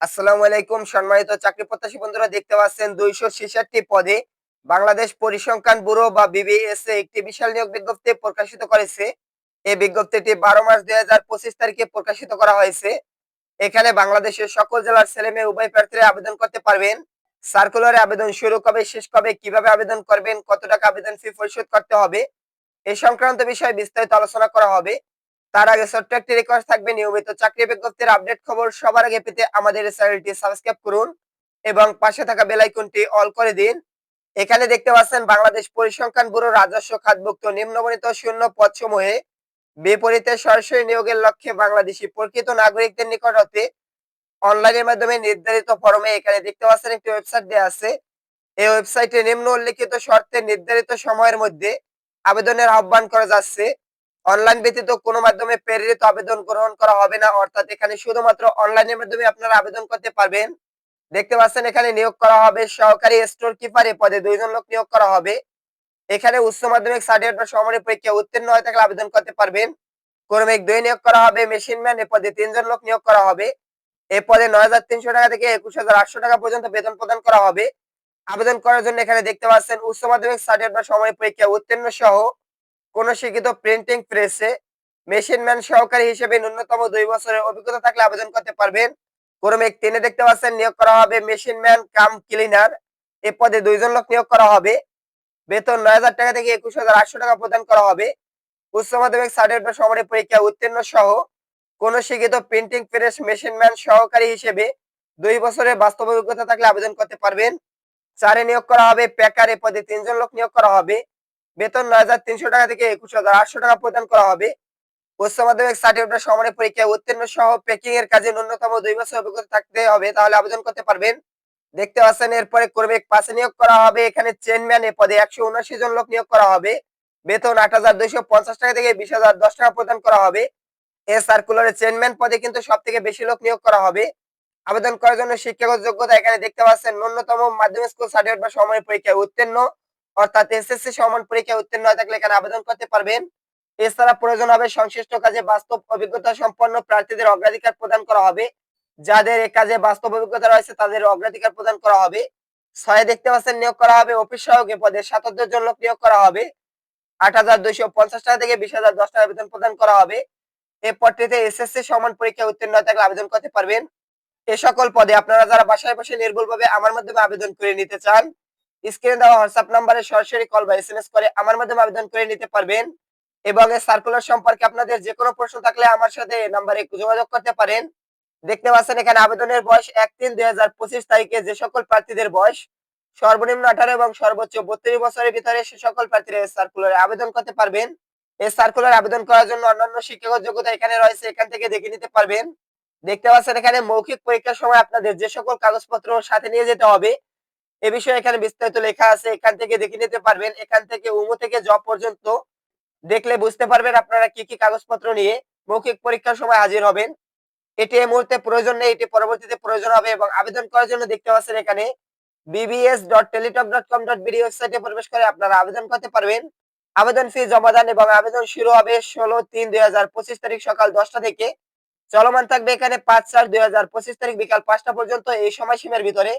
আসসালামু আলাইকুম সম্মানিত চাকরি প্রত্যাশী বন্ধুরা, দেখতে পাচ্ছেন দুইশো ছেষট্টি পদে বাংলাদেশ পরিসংখ্যান ব্যুরো বা বিবিএস একটি বিশাল নিয়োগ বিজ্ঞপ্তি প্রকাশিত করেছে। এই বিজ্ঞপ্তিটি বারো মার্চ দুই হাজার পঁচিশ তারিখে প্রকাশিত করা হয়েছে। এখানে বাংলাদেশের সকল জেলার ছেলে মেয়ে উভয় প্রার্থীরা আবেদন করতে পারবেন। সার্কুলারে আবেদন শুরু কবে, শেষ কবে, কীভাবে আবেদন করবেন, কত টাকা আবেদন ফি পরিশোধ করতে হবে এই সংক্রান্ত বিষয়ে বিস্তারিত আলোচনা করা হবে। তার আগে ছোট্ট একটি রিকোয়েস্ট থাকবে, নিয়মিত চাকরি বিজ্ঞপ্তির আপডেট খবর সবার আগে পেতে আমাদের চ্যানেলটি সাবস্ক্রাইব করুন এবং পাশে থাকা বেল আইকনটি অল করে দিন। এখানে দেখতে পাচ্ছেন বাংলাদেশ পরিসংখ্যান ব্যুরো রাজস্ব খাতভুক্ত নিম্নবর্ণিত শূন্য পদসমূহে বিপরীতে সরাসরি নিয়োগের লক্ষ্যে বাংলাদেশি প্রকৃত নাগরিকদের নিকট হতে অনলাইনের মাধ্যমে নির্ধারিত ফরমে এখানে দেখতে পাচ্ছেন একটি ওয়েবসাইট দেওয়া আছে। এই ওয়েবসাইটে নিম্ন উল্লেখিত শর্তে নির্ধারিত সময়ের মধ্যে আবেদনের আহ্বান করা যাচ্ছে। অনলাইন ব্যতীত কোনো মাধ্যমে প্রেরিত আবেদন গ্রহণ করা হবে না। অর্থাৎ এখানে শুধুমাত্র অনলাইনের মাধ্যমে আপনারা আবেদন করতে পারবেন। দেখতে পাচ্ছেন এখানে নিয়োগ করা হবে সহকারী স্টোর কিপার পদে দুইজন লোক নিয়োগ করা হবে। এখানে উচ্চ মাধ্যমিক সার্টিফিকেট বা সমানের পরীক্ষা উত্তীর্ণ হয়ে থাকলে আবেদন করতে পারবেন। ক্রমিক দুই নিয়োগ করা হবে মেশিন ম্যান এ পদে তিনজন লোক নিয়োগ করা হবে। এ পদে নয় হাজার তিনশো টাকা থেকে একুশ হাজার আটশো টাকা পর্যন্ত বেতন প্রদান করা হবে। আবেদন করার জন্য এখানে দেখতে পাচ্ছেন উচ্চ মাধ্যমিক সার্টিফিকেট বা সময় পরীক্ষা উত্তীর্ণ সহ কোন শিক্ষিত প্রিন্টিং প্রেসে মেশিন ম্যান সহকারী হিসেবে ন্যূনতম দুই বছরের অভিজ্ঞতা থাকলে আবেদন করতে পারবেন। ক্রমিক তিনে দেখতে পাচ্ছেন, নিয়োগ করা হবে মেশিন ম্যান কাম ক্লিনার এ পদে দুইজন লোক নিয়োগ করা হবে। বেতন নয় হাজার টাকা থেকে একুশ হাজার আটশো টাকা প্রদান করা হবে। উচ্চ মাধ্যমিক সার্টিফিকেট সমানের পরীক্ষা উত্তীর্ণ সহ কোন শিক্ষিত প্রিন্টিং প্রেস মেশিন ম্যান সহকারী হিসেবে দুই বছরের বাস্তব অভিজ্ঞতা থাকলে আবেদন করতে পারবেন। চারে নিয়োগ করা হবে প্যাকার পদে তিনজন লোক নিয়োগ করা হবে। বেতন নয় হাজার তিনশো টাকা থেকে একুশ হাজার আটশো টাকা প্রদান করা হবে। উচ্চ মাধ্যমিক সার্টিফিকেট সমানের পরীক্ষায় উত্তীর্ণ সহ প্যাকিং এর কাজে ন্যূনতম দুই বছর অভিজ্ঞতা থাকতে হবে, তাহলে আবেদন করতে পারবেন। দেখতে পাচ্ছেন, এরপরে ক্রমিক পাশে নিয়োগ করা হবে। এখানে চেনম্যান এ পদে একশো উনআশি জন লোক নিয়োগ করা হবে। বেতন আট হাজার দুইশো পঞ্চাশ টাকা থেকে বিশ হাজার দশ টাকা প্রদান করা হবে। এ সার্কুলারে চেনম্যান পদে কিন্তু সব থেকে বেশি লোক নিয়োগ করা হবে। আবেদন করার জন্য শিক্ষাগত যোগ্যতা এখানে দেখতে পাচ্ছেন, ন্যূনতম মাধ্যমিক স্কুল সার্টিফিকেট বা সময় পরীক্ষায় উত্তীর্ণ। অর্থাৎ এসএসসি সমান পরীক্ষায় উত্তীর্ণ হয়ে থাকলে এখানে আবেদন করতে পারবেন। এছাড়া প্রয়োজন হবে সংশ্লিষ্ট কাজে বাস্তব অভিজ্ঞতা সম্পন্ন প্রার্থীদের অগ্রাধিকার প্রদান করা হবে। যাদের এই কাজে বাস্তব অভিজ্ঞতা রয়েছে, তাদের অগ্রাধিকার প্রদান করা হবে। ছয় দেখতে পাচ্ছেন, নিয়োগ করা হবে। অফিস সহযোগী পদে সাতাত্তর জন লোক নিয়োগ করা হবে। আট হাজার দুইশো পঞ্চাশ টাকা থেকে বিশ হাজার দশ টাকা বেতন প্রদান করা হবে। এই পদটিতে এসএসসি সমান পরীক্ষায় উত্তীর্ণ থাকলে আবেদন করতে পারবেন। এ সকল পদে আপনারা যারা বাসায় বসে নির্ভুলভাবে আমার মাধ্যমে আবেদন করে নিতে চান স্ক্রিনে দেওয়া হোয়াটসঅ্যাপ নাম্বারে সরাসরি কল বা এসএমএস করে আমার মাধ্যমে আবেদন করে নিতে পারবেন এবং এই সার্কুলার সম্পর্কে আপনাদের যে কোনো প্রশ্ন থাকলে আমার সাথে নাম্বারে যোগাযোগ করতে পারেন। দেখতে পাচ্ছেন এখানে আবেদনের বয়স এক তিন দুই হাজার পঁচিশ তারিখে যে সকল প্রার্থীদের বয়স, সর্বনিম্ন আঠারো এবং সর্বোচ্চ বত্রিশ বছরের ভিতরে সে সকল প্রার্থীরা এই সার্কুলারে আবেদন করতে পারবেন। এই সার্কুলার আবেদন করার জন্য অন্যান্য শিক্ষাগত যোগ্যতা এখানে রয়েছে, এখান থেকে দেখে নিতে পারবেন। দেখতে পাচ্ছেন এখানে মৌখিক পরীক্ষার সময় আপনাদের যে সকল কাগজপত্র সাথে নিয়ে যেতে হবে এ বিষয়ে এখানে বিস্তারিত লেখা আছে, এখান থেকে দেখে নিতে পারবেন। এখান থেকে উমো থেকে জব পর্যন্ত দেখলে বুঝতে পারবেন আপনারা কি কি কাগজপত্র নিয়ে মৌখিক পরীক্ষার সময় হাজির হবেন। এটি এই মুহূর্তে প্রয়োজন নেই, এটি পরবর্তীতে প্রয়োজন হবে এবং আবেদন করার জন্য দেখতে পাচ্ছেন এখানে bbs.teletalk.com.bd ওয়েবসাইটে প্রবেশ করে আপনারা আবেদন করতে পারবেন। আবেদন ফি জমা দান এবং আবেদন শুরু হবে ষোলো তিন দুই হাজার পঁচিশ তারিখ সকাল দশটা থেকে। চলমান থাকবে এখানে পাঁচ চার দুই হাজার পঁচিশ তারিখ বিকাল পাঁচটা পর্যন্ত এই সময়সীমার ভিতরে।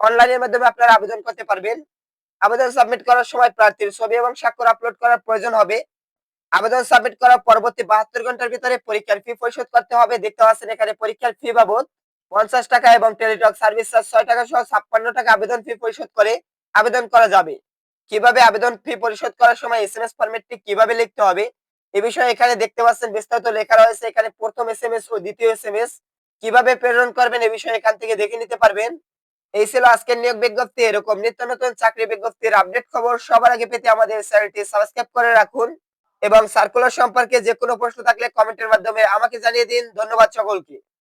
অনলাইনের মাধ্যমে আপনারা আবেদন করতে পারবেন। আবেদন সাবমিট করার সময় প্রার্থীর ছবি এবং স্বাক্ষর আপলোড করার প্রয়োজন হবে। আবেদন সাবমিট করার পরবর্তী বাহাত্তর ঘণ্টার ভিতরে পরীক্ষার ফি পরিশোধ করতে হবে। দেখতে পাচ্ছেন এখানে পরীক্ষার ফি বাবদ পঞ্চাশ টাকা এবং টেলিটক সার্ভিস চার্জ ছয় টাকা সহ ছাপ্পান্ন টাকা আবেদন ফি পরিশোধ করে আবেদন করা যাবে। কীভাবে আবেদন ফি পরিশোধ করার সময় এস এম এস ফরম্যাটটি কীভাবে লিখতে হবে? এ বিষয়ে এখানে দেখতে পাচ্ছেন বিস্তারিত লেখা রয়েছে। এখানে প্রথম এস এম এস ও দ্বিতীয় এস এম এস কীভাবে প্রেরণ করবেন এ বিষয়ে এখান থেকে দেখে নিতে পারবেন। এই ছিল আজকের নিয়োগ বিজ্ঞপ্তি। এরকম নিত্য নতুন চাকরি বিজ্ঞপ্তির আপডেট খবর সবার আগে পেতে আমাদের চ্যানেলটি সাবস্ক্রাইব করে রাখুন এবং সার্কুলার সম্পর্কে যে কোনো প্রশ্ন থাকলে কমেন্টের মাধ্যমে আমাকে জানিয়ে দিন। ধন্যবাদ সকলকে।